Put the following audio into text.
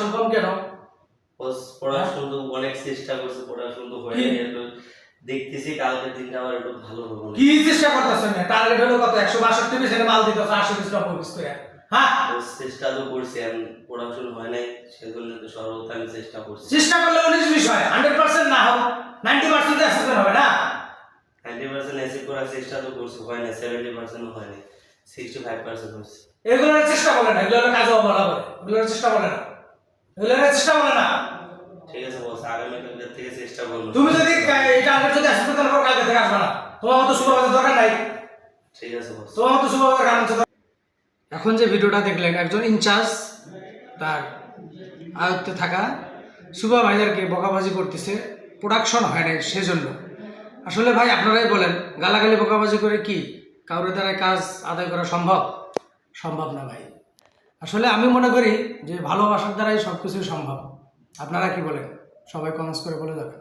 Production কম কেন? পড়াশোনা তো অনেক চেষ্টা করছে পড়াশোনা তো? হয়নি একটু দেখতেছি কালকের দিনটা আবার একটু ভালো হবে কি চেষ্টা করতেছেন টার্গেট হলো কত? একশো বাষট্টি পিস এনে মাল দিতে আশি পিস নব্বই পিস করে? হ্যাঁ? চেষ্টা তো করছি আমি পড়াশোনা হয় নাই সেজন্য তো সর্বদা আমি চেষ্টা করছি। চেষ্টা করলে উনিশ বিষয় হান্ড্রেড পার্সেন্ট না হোক নাইনটি পার্সেন্ট অ্যাসেসমেন্ট হবে না? নাইনটি পার্সেন্ট অ্যাচিভ করার চেষ্টা তো করছি হয় না সেভেন্টি পার্সেন্ট হয় না সিক্সটি ফাইভ পার্সেন্ট হচ্ছে এগুলোর চেষ্টা বলে না এগুলোর কাজও বলা এগুলোর চেষ্টা বলে না। এগুলোর চেষ্টা বলে না। ঠিক আছে বস আগামীকালকের থেকে চেষ্টা করব। তুমি যদি এই টার্গেট যদি অ্যাসেসমেন্ট করো কালকে থেকে আসবে না। তোমার মতো সুপারভাইজার দরকার নাই। ঠিক আছে বস। তোমার মতো সুপারভাইজার কারণ এখন যে ভিডিওটা দেখলেন একজন ইনচার্জ তার আয়ত্তে থাকা সুপারভাইজারকে বকাবাজি করতেছে। প্রোডাকশন হয় নাই সেজন্য। আসলে ভাই আপনারাই বলেন গালাগালি বকাবাজি করে কি কারোর দ্বারা কাজ আদায় করা সম্ভব? সম্ভব না ভাই। আসলে আমি মনে করি যে ভালোবাসার দ্বারাই সব কিছুই সম্ভব। আপনারা কি বলেন? সবাই কমেন্টস করে বলে যাবেন।